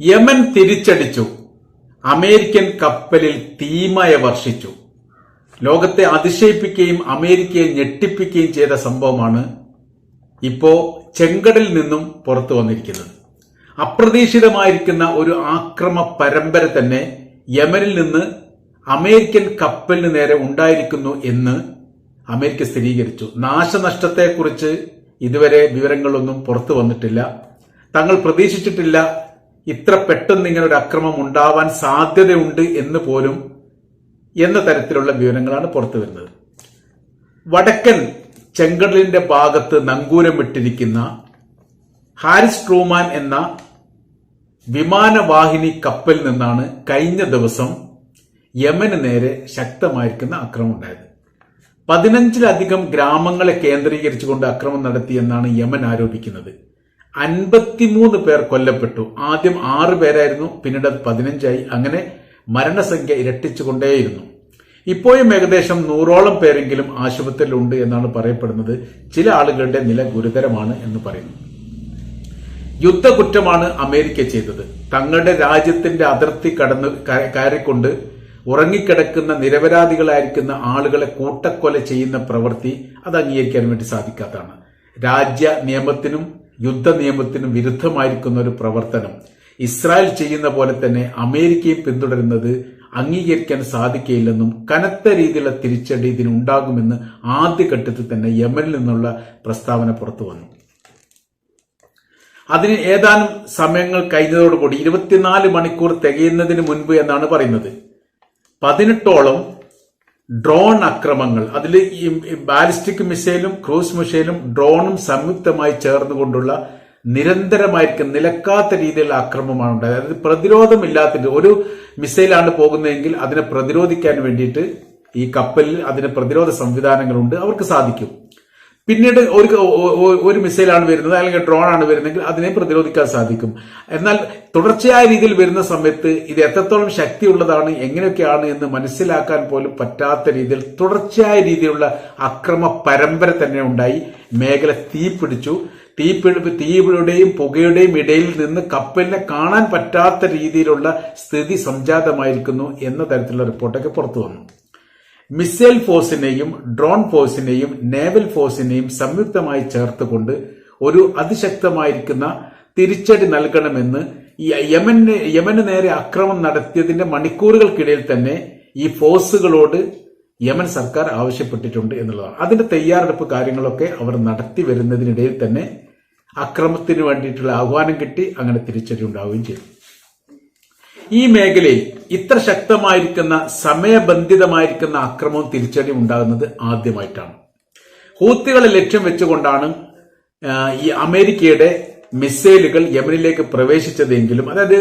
Yemen തിരിച്ചടിച്ചു. American കപ്പലിൽ തീമയ വർഷിച്ചു. ലോകത്തെ അതിശയിപ്പിക്കുകയും അമേരിക്കയെ ഞെട്ടിപ്പിക്കുകയും ചെയ്ത സംഭവമാണ് ഇപ്പോ ചെങ്കടലിൽ നിന്നും പുറത്തു വന്നിരിക്കുന്നത്. അപ്രതീക്ഷിതമായിരിക്കുന്ന ഒരു ആക്രമ പരമ്പര തന്നെ യമനിൽ നിന്ന് അമേരിക്കൻ കപ്പലിന് നേരെ ഉണ്ടായിരിക്കുന്നു എന്ന് അമേരിക്ക സ്ഥിരീകരിച്ചു. നാശനഷ്ടത്തെക്കുറിച്ച് ഇതുവരെ വിവരങ്ങളൊന്നും പുറത്തു വന്നിട്ടില്ല. തങ്ങൾ പ്രതീക്ഷിച്ചിട്ടില്ല ഇത്ര പെട്ടെന്ന് ഇങ്ങനെ ഒരു അക്രമം ഉണ്ടാവാൻ സാധ്യതയുണ്ട് എന്ന് പോലും എന്ന തരത്തിലുള്ള വിവരങ്ങളാണ് പുറത്തു വരുന്നത്. വടക്കൻ ചെങ്കടലിന്റെ ഭാഗത്ത് നങ്കൂരമിട്ടിരിക്കുന്ന ഹാരിസ് ട്രൂമാൻ എന്ന വിമാനവാഹിനി കപ്പൽ നിന്നാണ് കഴിഞ്ഞ ദിവസം യമന് നേരെ ശക്തമായിരിക്കുന്ന അക്രമം ഉണ്ടായത്. പതിനഞ്ചിലധികം ഗ്രാമങ്ങളെ കേന്ദ്രീകരിച്ചുകൊണ്ട് അക്രമം നടത്തിയെന്നാണ് യമൻ ആരോപിക്കുന്നത്. അൻപത്തിമൂന്ന് പേർ കൊല്ലപ്പെട്ടു. ആദ്യം ആറ് പേരായിരുന്നു പിന്നീട് അത് പതിനഞ്ചായി. അങ്ങനെ മരണസംഖ്യ ഇരട്ടിച്ചുകൊണ്ടേയിരുന്നു. ഇപ്പോഴും ഏകദേശം നൂറോളം പേരെങ്കിലും ആശുപത്രിയിലുണ്ട് എന്നാണ് പറയപ്പെടുന്നത്. ചില ആളുകളുടെ നില ഗുരുതരമാണ് എന്ന് പറയുന്നു. യുദ്ധകുറ്റമാണ് അമേരിക്ക ചെയ്തത്. തങ്ങളുടെ രാജ്യത്തിന്റെ അതിർത്തി കടന്ന് കയറിക്കൊണ്ട് ഉറങ്ങിക്കിടക്കുന്ന നിരപരാധികളായിരിക്കുന്ന ആളുകളെ കൂട്ടക്കൊല ചെയ്യുന്ന പ്രവൃത്തി അത് അംഗീകരിക്കാൻ വേണ്ടി സാധിക്കാത്തതാണ്. രാജ്യ നിയമത്തിനും യുദ്ധ നിയമത്തിന് വിരുദ്ധമായിരിക്കുന്ന ഒരു പ്രവർത്തനം ഇസ്രായേൽ ചെയ്യുന്ന പോലെ തന്നെ അമേരിക്കയെ പിന്തുടരുന്നത് അംഗീകരിക്കാൻ സാധിക്കയില്ലെന്നും കനത്ത രീതിയിലുള്ള തിരിച്ചടി ഇതിനുണ്ടാകുമെന്ന് ആദ്യഘട്ടത്തിൽ തന്നെ യമനിൽ നിന്നുള്ള പ്രസ്താവന പുറത്തു വന്നു. അതിന് ഏതാനും സമയങ്ങൾ കഴിഞ്ഞതോടുകൂടി ഇരുപത്തിനാല് മണിക്കൂർ തികയുന്നതിന് മുൻപ് എന്നാണ് പറയുന്നത്. പതിനെട്ടോളം ഡ്രോൺ അക്രമങ്ങൾ. അതിൽ ഈ ബാലിസ്റ്റിക് മിസൈലും ക്രൂസ് മിസൈലും ഡ്രോണും സംയുക്തമായി ചേർന്നുകൊണ്ടുള്ള നിരന്തരമായിരിക്കും നിലക്കാത്ത രീതിയിലുള്ള ആക്രമണമാണ് ഉണ്ടായത്. അതായത് പ്രതിരോധമില്ലാത്ത ഒരു മിസൈലാണ് പോകുന്നതെങ്കിൽ അതിനെ പ്രതിരോധിക്കാൻ വേണ്ടിയിട്ട് ഈ കപ്പലിൽ അതിന് പ്രതിരോധ സംവിധാനങ്ങളുണ്ട്. അവർക്ക് സാധിക്കും. പിന്നീട് ഒരു ഒരു മിസൈലാണ് വരുന്നത് അല്ലെങ്കിൽ ഡ്രോൺ ആണ് വരുന്നതെങ്കിൽ അതിനെ പ്രതിരോധിക്കാൻ സാധിക്കും. എന്നാൽ തുടർച്ചയായ രീതിയിൽ വരുന്ന സമയത്ത് ഇത് എത്രത്തോളം ശക്തിയുള്ളതാണ് എങ്ങനെയൊക്കെയാണ് എന്ന് മനസ്സിലാക്കാൻ പോലും പറ്റാത്ത രീതിയിൽ തുടർച്ചയായ രീതിയിലുള്ള അക്രമ പരമ്പര തന്നെ ഉണ്ടായി. മേഖല തീപിടിച്ചു തീപിടി തീയുടെയും പുകയുടെയും ഇടയിൽ നിന്ന് കപ്പലിനെ കാണാൻ പറ്റാത്ത രീതിയിലുള്ള സ്ഥിതി സംജാതമായിരിക്കുന്നു എന്ന തരത്തിലുള്ള റിപ്പോർട്ടൊക്കെ പുറത്തു വന്നു. മിസൈൽ ഫോഴ്സിനെയും ഡ്രോൺ ഫോഴ്സിനെയും നേവൽ ഫോഴ്സിനെയും സംയുക്തമായി ചേർത്തുകൊണ്ട് ഒരു അതിശക്തമായിരിക്കുന്ന തിരിച്ചടി നൽകണമെന്ന് യമന് യമന് നേരെ അക്രമം നടത്തിയതിന്റെ മണിക്കൂറുകൾക്കിടയിൽ തന്നെ ഈ ഫോഴ്സുകളോട് യമൻ സർക്കാർ ആവശ്യപ്പെട്ടിട്ടുണ്ട് എന്നുള്ളതാണ്. അതിന്റെ തയ്യാറെടുപ്പ് കാര്യങ്ങളൊക്കെ അവർ നടത്തി വരുന്നതിനിടയിൽ തന്നെ അക്രമത്തിന് വേണ്ടിയിട്ടുള്ള ആഹ്വാനം കിട്ടി അങ്ങനെ തിരിച്ചടി ഉണ്ടാവുകയും ചെയ്തു. ഈ മേഖലയിൽ ഇത്ര ശക്തമായിരിക്കുന്ന സമയബന്ധിതമായിരിക്കുന്ന അക്രമവും തിരിച്ചടി ഉണ്ടാകുന്നത് ആദ്യമായിട്ടാണ്. ഹൂത്തികളെ ലക്ഷ്യം വെച്ചുകൊണ്ടാണ് ഈ അമേരിക്കയുടെ മിസൈലുകൾ യമനിലേക്ക് പ്രവേശിച്ചതെങ്കിലും അതായത്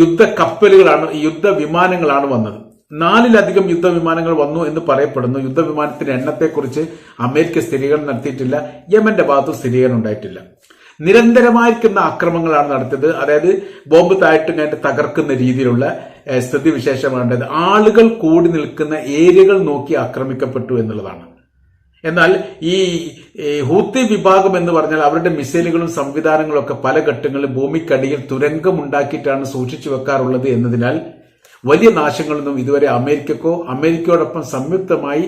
യുദ്ധ കപ്പലുകളാണ് യുദ്ധ വിമാനങ്ങളാണ് വന്നത്. നാലിലധികം യുദ്ധവിമാനങ്ങൾ വന്നു എന്ന് പറയപ്പെടുന്നു. യുദ്ധവിമാനത്തിന്റെ എണ്ണത്തെക്കുറിച്ച് അമേരിക്ക സ്ഥിരീകരണം നടത്തിയിട്ടില്ല. യമന്റെ ഭാഗത്തും സ്ഥിരീകരണം ഉണ്ടായിട്ടില്ല. നിരന്തരമായിരിക്കുന്ന ആക്രമങ്ങളാണ് നടത്തിയത്. അതായത് ബോംബ് താഴ്ത്തും കഴിഞ്ഞിട്ട് തകർക്കുന്ന രീതിയിലുള്ള ഏഹ്, ഉണ്ടായത്. ആളുകൾ കൂടി നിൽക്കുന്ന ഏരിയകൾ നോക്കി ആക്രമിക്കപ്പെട്ടു എന്നുള്ളതാണ്. എന്നാൽ ഈ ഹൂത്തി വിഭാഗം എന്ന് പറഞ്ഞാൽ അവരുടെ മിസൈലുകളും സംവിധാനങ്ങളും ഒക്കെ പല ഘട്ടങ്ങളിലും ഭൂമിക്കടിയിൽ തുരങ്കമുണ്ടാക്കിയിട്ടാണ് സൂക്ഷിച്ചു വെക്കാറുള്ളത് എന്നതിനാൽ വലിയ നാശങ്ങളൊന്നും ഇതുവരെ അമേരിക്കക്കോ അമേരിക്കയോടൊപ്പം സംയുക്തമായി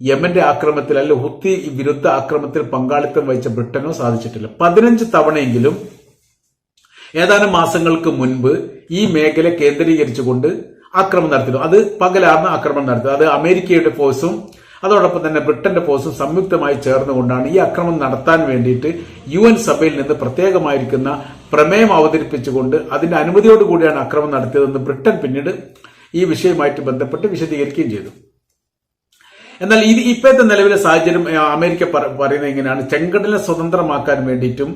യമന്റെ ആക്രമത്തിൽ അല്ലെ ഹുത്തി വിരുദ്ധ ആക്രമത്തിൽ പങ്കാളിത്തം വഹിച്ച ബ്രിട്ടനോ സാധിച്ചിട്ടില്ല. പതിനഞ്ച് തവണയെങ്കിലും ഏതാനും മാസങ്ങൾക്ക് മുൻപ് ഈ മേഖല കേന്ദ്രീകരിച്ചുകൊണ്ട് ആക്രമണം നടത്തിയിരുന്നു. അത് പകലാർന്ന് ആക്രമണം നടത്തി അത് അമേരിക്കയുടെ ഫോഴ്സും അതോടൊപ്പം തന്നെ ബ്രിട്ടന്റെ ഫോഴ്സും സംയുക്തമായി ചേർന്നുകൊണ്ടാണ് ഈ ആക്രമണം നടത്താൻ വേണ്ടിയിട്ട് യു എൻ സഭയിൽ നിന്ന് പ്രത്യേകമായിരിക്കുന്ന പ്രമേയം അവതരിപ്പിച്ചുകൊണ്ട് അതിന്റെ അനുമതിയോടുകൂടിയാണ് ആക്രമണം നടത്തിയതെന്ന് ബ്രിട്ടൻ പിന്നീട് ഈ വിഷയവുമായിട്ട് ബന്ധപ്പെട്ട് വിശദീകരിക്കുകയും ചെയ്തു. എന്നാൽ ഇത് ഇപ്പോഴത്തെ നിലവിലെ സാഹചര്യം അമേരിക്ക പറയുന്നത് എങ്ങനെയാണ്? ചെങ്കടലിനെ സ്വതന്ത്രമാക്കാൻ വേണ്ടിയിട്ടും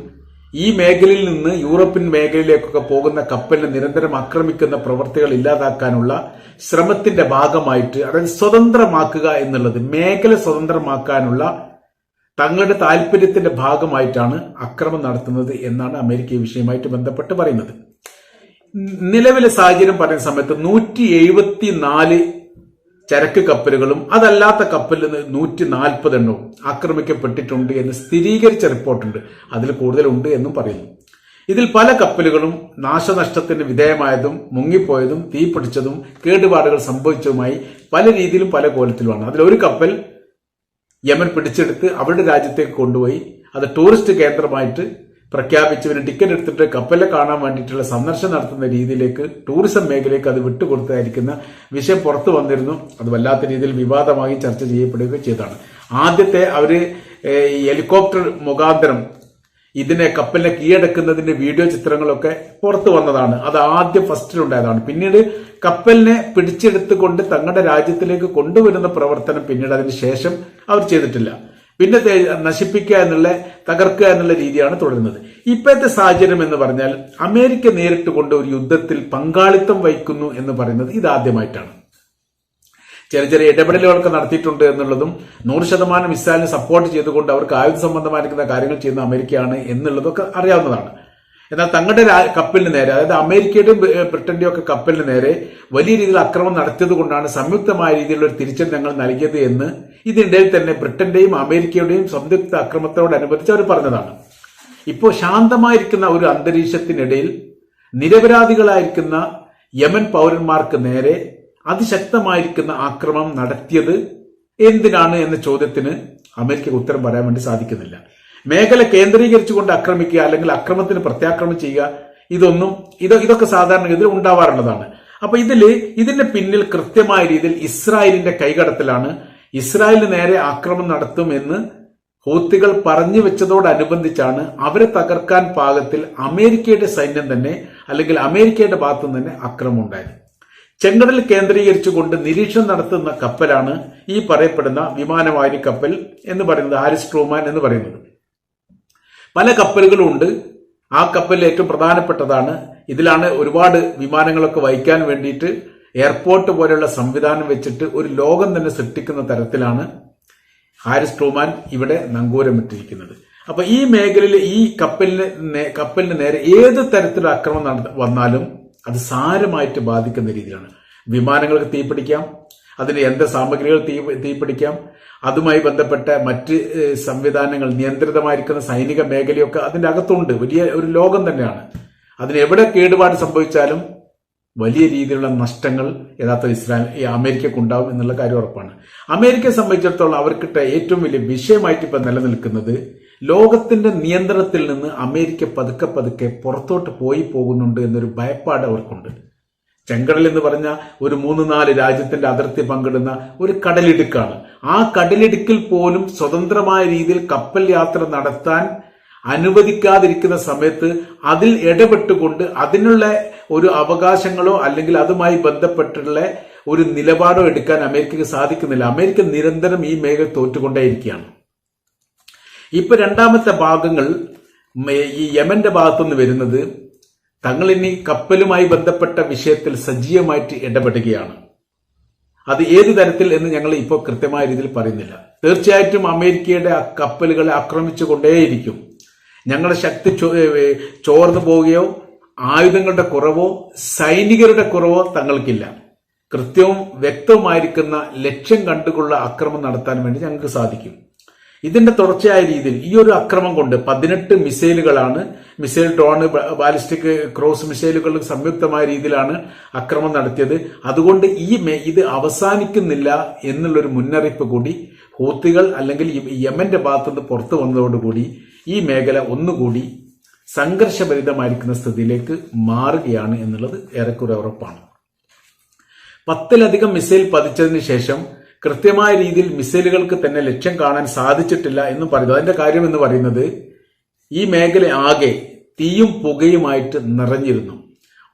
ഈ മേഖലയിൽ നിന്ന് യൂറോപ്യൻ മേഖലയിലേക്കൊക്കെ പോകുന്ന കപ്പലിനെ നിരന്തരം ആക്രമിക്കുന്ന പ്രവർത്തികൾ ഇല്ലാതാക്കാനുള്ള ശ്രമത്തിന്റെ ഭാഗമായിട്ട് അതായത് സ്വതന്ത്രമാക്കുക എന്നുള്ളത് മേഖല സ്വതന്ത്രമാക്കാനുള്ള തങ്ങളുടെ താല്പര്യത്തിന്റെ ഭാഗമായിട്ടാണ് അക്രമം നടത്തുന്നത് എന്നാണ് അമേരിക്ക വിഷയമായിട്ട് ബന്ധപ്പെട്ട് പറയുന്നത്. നിലവിലെ സാഹചര്യം പറയുന്ന സമയത്ത് നൂറ്റി എഴുപത്തി നാല് ചരക്ക് കപ്പലുകളും അതല്ലാത്ത കപ്പലിൽ നൂറ്റി നാൽപ്പത് എണ്ണവും ആക്രമിക്കപ്പെട്ടിട്ടുണ്ട് എന്ന് സ്ഥിരീകരിച്ച റിപ്പോർട്ടുണ്ട്. അതിൽ കൂടുതലുണ്ട് എന്നും പറയുന്നു. ഇതിൽ പല കപ്പലുകളും നാശനഷ്ടത്തിന് വിധേയമായതും മുങ്ങിപ്പോയതും തീപിടിച്ചതും കേടുപാടുകൾ സംഭവിച്ചതുമായി പല രീതിയിലും പല കോലത്തിലുമാണ്. അതിലൊരു കപ്പൽ യമൻ പിടിച്ചെടുത്ത് അവരുടെ രാജ്യത്തേക്ക് കൊണ്ടുപോയി. അത് ടൂറിസ്റ്റ് കേന്ദ്രമായിട്ട് പ്രഖ്യാപിച്ച് ഇവർ ടിക്കറ്റ് എടുത്തിട്ട് കപ്പലെ കാണാൻ വേണ്ടിയിട്ടുള്ള സന്ദർശനം നടത്തുന്ന രീതിയിലേക്ക് ടൂറിസം മേഖലയ്ക്ക് അത് വിട്ടുകൊടുത്തായിരിക്കുന്ന വിഷയം പുറത്തു വന്നിരുന്നു. അത് വല്ലാത്ത രീതിയിൽ വിവാദമായി ചർച്ച ചെയ്യപ്പെടുകയും ചെയ്തതാണ്. ആദ്യത്തെ അവർ ഹെലികോപ്റ്റർ മുഖാന്തരം ഇതിനെ കപ്പലിനെ കീഴടക്കുന്നതിന്റെ വീഡിയോ ചിത്രങ്ങളൊക്കെ പുറത്തു വന്നതാണ്. അത് ആദ്യം ഫസ്റ്റിലുണ്ടായതാണ്. പിന്നീട് കപ്പലിനെ പിടിച്ചെടുത്തുകൊണ്ട് തങ്ങളുടെ രാജ്യത്തിലേക്ക് കൊണ്ടുവരുന്ന പ്രവർത്തനം പിന്നീട് അതിന് ശേഷം അവർ ചെയ്തിട്ടില്ല. പിന്നെ നശിപ്പിക്കുക എന്നുള്ള തകർക്കുക എന്നുള്ള രീതിയാണ് തുടരുന്നത്. ഇപ്പോഴത്തെ സാഹചര്യം എന്ന് പറഞ്ഞാൽ അമേരിക്ക നേരിട്ട് കൊണ്ട് ഒരു യുദ്ധത്തിൽ പങ്കാളിത്തം വഹിക്കുന്നു എന്ന് പറയുന്നത് ഇതാദ്യമായിട്ടാണ് ചെറിയ ചെറിയ ഇടപെടലുകളൊക്കെ നടത്തിയിട്ടുണ്ട് എന്നുള്ളതും നൂറ് ശതമാനം ഇസ്രായേലിനെ സപ്പോർട്ട് ചെയ്തുകൊണ്ട് അവർക്ക് ആയുധ സംബന്ധമായിരിക്കുന്ന കാര്യങ്ങൾ ചെയ്യുന്ന അമേരിക്കയാണ് എന്നുള്ളതൊക്കെ അറിയാവുന്നതാണ്. എന്നാൽ തങ്ങളുടെ കപ്പലിന് നേരെ അതായത് അമേരിക്കയുടെയും ബ്രി- ബ്രിട്ടന്റെയും ഒക്കെ കപ്പലിന് നേരെ വലിയ രീതിയിൽ അക്രമം നടത്തിയത് കൊണ്ടാണ് സംയുക്തമായ രീതിയിലുള്ള ഒരു തിരിച്ചടി ഞങ്ങൾ നൽകിയത് എന്ന് ഇതിനിടയിൽ തന്നെ ബ്രിട്ടന്റെയും അമേരിക്കയുടെയും സംയുക്ത അക്രമത്തോടനുബന്ധിച്ച് അവർ പറഞ്ഞതാണ്. ഇപ്പോൾ ശാന്തമായിരിക്കുന്ന ഒരു അന്തരീക്ഷത്തിനിടയിൽ നിരപരാധികളായിരിക്കുന്ന യമൻ പൗരന്മാർക്ക് നേരെ അതിശക്തമായിരിക്കുന്ന ആക്രമം നടത്തിയത് എന്തിനാണ് എന്ന ചോദ്യത്തിന് അമേരിക്കക്ക് ഉത്തരം പറയാൻ വേണ്ടി സാധിക്കുന്നില്ല. മേഖല കേന്ദ്രീകരിച്ചുകൊണ്ട് ആക്രമിക്കുക അല്ലെങ്കിൽ അക്രമത്തിന് പ്രത്യാക്രമണം ചെയ്യുക ഇതൊന്നും ഇത് ഇതൊക്കെ സാധാരണഗതിയിൽ ഉണ്ടാവാറുള്ളതാണ്. അപ്പൊ ഇതിൽ ഇതിന്റെ പിന്നിൽ കൃത്യമായ രീതിയിൽ ഇസ്രായേലിന്റെ കൈകടത്തലാണ്. ഇസ്രായേലിന് നേരെ ആക്രമണം നടത്തുമെന്ന് ഹൂത്തികൾ പറഞ്ഞു വെച്ചതോടനുബന്ധിച്ചാണ് അവരെ തകർക്കാൻ പാകത്തിൽ അമേരിക്കയുടെ സൈന്യം തന്നെ അല്ലെങ്കിൽ അമേരിക്കയുടെ ഭാഗത്തു തന്നെ അക്രമം ഉണ്ടായത്. ചെങ്കടൽ കേന്ദ്രീകരിച്ചുകൊണ്ട് നിരീക്ഷണം നടത്തുന്ന കപ്പലാണ് ഈ പറയപ്പെടുന്ന വിമാനവാഹിനി കപ്പൽ എന്ന് പറയുന്നത് ഹാരിസ് ട്രൂമാൻ എന്ന് പറയുന്നത്. പല കപ്പലുകളും ഉണ്ട്. ആ കപ്പലിൽ ഏറ്റവും പ്രധാനപ്പെട്ടതാണ് ഇതിലാണ് ഒരുപാട് വിമാനങ്ങളൊക്കെ വഹിക്കാൻ വേണ്ടിയിട്ട് എയർപോർട്ട് പോലെയുള്ള സംവിധാനം വെച്ചിട്ട് ഒരു ലോകം തന്നെ സൃഷ്ടിക്കുന്ന തരത്തിലാണ് ഹാരിസ് ട്രൂമാൻ ഇവിടെ നങ്കൂരമിട്ടിരിക്കുന്നത്. അപ്പൊ ഈ മേഖലയിൽ ഈ കപ്പലിന് കപ്പലിന് നേരെ ഏത് തരത്തിലുള്ള അക്രമം വന്നാലും അത് സാരമായിട്ട് ബാധിക്കുന്ന രീതിയിലാണ്. വിമാനങ്ങൾക്ക് തീപിടിക്കാം അതിന് യന്ത്ര സാമഗ്രികൾ തീ തീപിടിക്കാം? അതുമായി ബന്ധപ്പെട്ട മറ്റ് സംവിധാനങ്ങൾ നിയന്ത്രിതമായിരിക്കുന്ന സൈനിക മേഖലയൊക്കെ അതിന്റെ അകത്തുണ്ട്. വലിയ ഒരു ലോകം തന്നെയാണ്. അതിന് എവിടെ കേടുപാട് സംഭവിച്ചാലും വലിയ രീതിയിലുള്ള നഷ്ടങ്ങൾ യഥാർത്ഥ ഇസ്രായേൽ ഈ അമേരിക്കക്ക് ഉണ്ടാവും എന്നുള്ള കാര്യം ഉറപ്പാണ്. അമേരിക്കയെ സംബന്ധിച്ചിടത്തോളം അവർക്കിട്ട ഏറ്റവും വലിയ വിഷയമായിട്ട് ഇപ്പൊ നിലനിൽക്കുന്നത് ലോകത്തിന്റെ നിയന്ത്രണത്തിൽ നിന്ന് അമേരിക്ക പതുക്കെ പതുക്കെ പുറത്തോട്ട് പോയി പോകുന്നുണ്ട് എന്നൊരു ഭയപ്പാട് അവർക്കുണ്ട്. ചെങ്കടൽ എന്ന് പറഞ്ഞ ഒരു മൂന്ന് നാല് രാജ്യത്തിന്റെ അതിർത്തി പങ്കിടുന്ന ഒരു കടലിടുക്കാണ്. ആ കടലിടുക്കിൽ പോലും സ്വതന്ത്രമായ രീതിയിൽ കപ്പൽ യാത്ര നടത്താൻ അനുവദിക്കാതിരിക്കുന്ന സമയത്ത് അതിൽ ഇടപെട്ടുകൊണ്ട് അതിനുള്ള ഒരു അവകാശങ്ങളോ അല്ലെങ്കിൽ അതുമായി ബന്ധപ്പെട്ടുള്ള ഒരു നിലപാടോ എടുക്കാൻ അമേരിക്കക്ക് സാധിക്കുന്നില്ല. അമേരിക്ക നിരന്തരം ഈ മേഖല തോറ്റുകൊണ്ടേയിരിക്കുകയാണ്. ഇപ്പൊ രണ്ടാമത്തെ ഭാഗങ്ങൾ ഈ യമന്റെ ഭാഗത്തുനിന്ന് വരുന്നത് തങ്ങൾ ഇനി കപ്പലുമായി ബന്ധപ്പെട്ട വിഷയത്തിൽ സജീവമായിട്ട് ഇടപെടുകയാണ്. അത് ഏത് തരത്തിൽ എന്ന് ഞങ്ങൾ ഇപ്പോൾ കൃത്യമായ രീതിയിൽ പറയുന്നില്ല. തീർച്ചയായിട്ടും അമേരിക്കയുടെ ആ കപ്പലുകളെ ആക്രമിച്ചു കൊണ്ടേയിരിക്കും ഞങ്ങളുടെ ശക്തി ചോർന്നു പോവുകയോ ആയുധങ്ങളുടെ കുറവോ സൈനികരുടെ കുറവോ തങ്ങൾക്കില്ല. കൃത്യവും വ്യക്തവുമായിരിക്കുന്ന ലക്ഷ്യം കണ്ടുകൊള്ള അക്രമം നടത്താൻ വേണ്ടി ഞങ്ങൾക്ക് സാധിക്കും. ഇതിന്റെ തുടർച്ചയായ രീതിയിൽ ഈ ഒരു അക്രമം കൊണ്ട് പതിനെട്ട് മിസൈലുകളാണ് മിസൈൽ ഡ്രോൺ ബാലിസ്റ്റിക് ക്രോസ് മിസൈലുകൾ സംയുക്തമായ രീതിയിലാണ് അക്രമം നടത്തിയത്. അതുകൊണ്ട് ഈ ഇത് അവസാനിക്കുന്നില്ല എന്നുള്ളൊരു മുന്നറിയിപ്പ് കൂടി ഹൂത്തികൾ അല്ലെങ്കിൽ യമന്റെ ഭാഗത്തുനിന്ന് പുറത്തു വന്നതോടുകൂടി ഈ മേഖല ഒന്നുകൂടി സംഘർഷഭരിതമായിരിക്കുന്ന സ്ഥിതിയിലേക്ക് മാറുകയാണ് എന്നുള്ളത് ഏറെക്കുറെ ഉറപ്പാണ്. പത്തിലധികം മിസൈൽ പതിച്ചതിന് ശേഷം കൃത്യമായ രീതിയിൽ മിസൈലുകൾക്ക് തന്നെ ലക്ഷ്യം കാണാൻ സാധിച്ചിട്ടില്ല എന്നും പറയുന്നു അതിന്റെ കാര്യം എന്ന് പറയുന്നത് ഈ മേഖല ആകെ തീയും പുകയുമായിട്ട് നിറഞ്ഞിരുന്നു.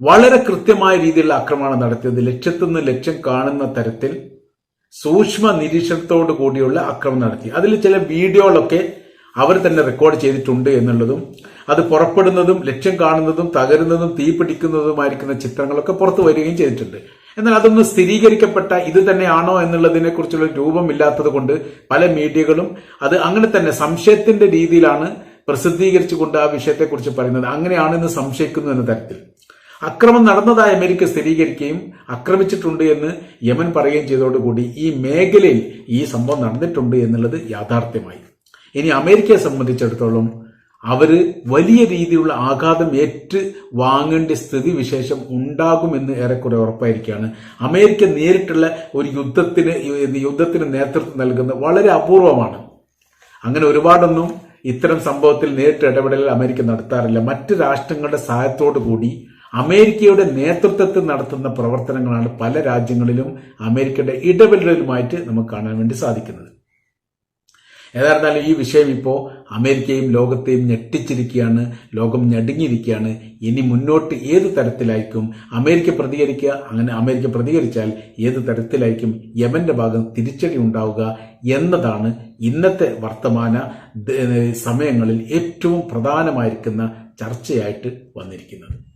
വളരെ കൃത്യമായ രീതിയിലുള്ള ആക്രമണം നടത്തിയത്. ലക്ഷ്യത്തുനിന്ന് ലക്ഷ്യം കാണുന്ന തരത്തിൽ സൂക്ഷ്മ നിരീക്ഷണത്തോടു കൂടിയുള്ള ആക്രമണം നടത്തി. അതിൽ ചില വീഡിയോകളൊക്കെ അവർ തന്നെ റെക്കോർഡ് ചെയ്തിട്ടുണ്ട് എന്നുള്ളതും അത് പുറപ്പെടുന്നതും ലക്ഷ്യം കാണുന്നതും തകരുന്നതും തീപിടിക്കുന്നതുമായിരിക്കുന്ന ചിത്രങ്ങളൊക്കെ പുറത്തു വരികയും ചെയ്തിട്ടുണ്ട്. എന്നാൽ അതൊന്ന് സ്ഥിരീകരിക്കപ്പെട്ട ഇത് തന്നെയാണോ എന്നുള്ളതിനെ കുറിച്ചുള്ള രൂപമില്ലാത്തത് കൊണ്ട് പല മീഡിയകളും അത് അങ്ങനെ തന്നെ സംശയത്തിന്റെ രീതിയിലാണ് പ്രസിദ്ധീകരിച്ചുകൊണ്ട് ആ വിഷയത്തെക്കുറിച്ച് പറയുന്നത് അങ്ങനെയാണെന്ന് സംശയിക്കുന്നു എന്ന തരത്തിൽ. അക്രമം നടന്നതായി അമേരിക്ക സ്ഥിരീകരിക്കുകയും ആക്രമിച്ചിട്ടുണ്ട് എന്ന് യമൻ പറയുകയും ചെയ്തതോടുകൂടി ഈ മേഖലയിൽ ഈ സംഭവം നടന്നിട്ടുണ്ട് എന്നുള്ളത് യാഥാർത്ഥ്യമായി. ഇനി അമേരിക്കയെ സംബന്ധിച്ചിടത്തോളം അവർ വലിയ രീതിയിലുള്ള ആഘാതം ഏറ്റ് വാങ്ങേണ്ട സ്ഥിതി വിശേഷം ഉണ്ടാകുമെന്ന് ഏറെക്കുറെ ഉറപ്പായിരിക്കുകയാണ്. അമേരിക്ക നേരിട്ടുള്ള ഒരു യുദ്ധത്തിന് യുദ്ധത്തിന് നേതൃത്വം നൽകുന്നത് വളരെ അപൂർവമാണ്. അങ്ങനെ ഒരുപാടൊന്നും ഇത്തരം സംഭവത്തിൽ നേരിട്ട് ഇടപെടൽ അമേരിക്ക നടത്താറില്ല. മറ്റ് രാഷ്ട്രങ്ങളുടെ സഹായത്തോടു കൂടി അമേരിക്കയുടെ നേതൃത്വത്തിൽ നടത്തുന്ന പ്രവർത്തനങ്ങളാണ് പല രാജ്യങ്ങളിലും അമേരിക്കയുടെ ഇടപെടലുമായിട്ട് നമുക്ക് കാണാൻ വേണ്ടി സാധിക്കുന്നത്. ഏതായിരുന്നാലും ഈ വിഷയം ഇപ്പോൾ അമേരിക്കയും ലോകത്തെയും ഞെട്ടിച്ചിരിക്കുകയാണ് ലോകം ഞടുങ്ങിയിരിക്കുകയാണ്. ഇനി മുന്നോട്ട് ഏത് തരത്തിലായിരിക്കും അമേരിക്ക പ്രതികരിക്കുക? അങ്ങനെ അമേരിക്ക പ്രതികരിച്ചാൽ ഏത് തരത്തിലായിരിക്കും യമന്റെ ഭാഗം തിരിച്ചടി ഉണ്ടാവുക എന്നതാണ് ഇന്നത്തെ വർത്തമാന സമയങ്ങളിൽ ഏറ്റവും പ്രധാനമായിരിക്കുന്ന ചർച്ചയായിട്ട് വന്നിരിക്കുന്നത്.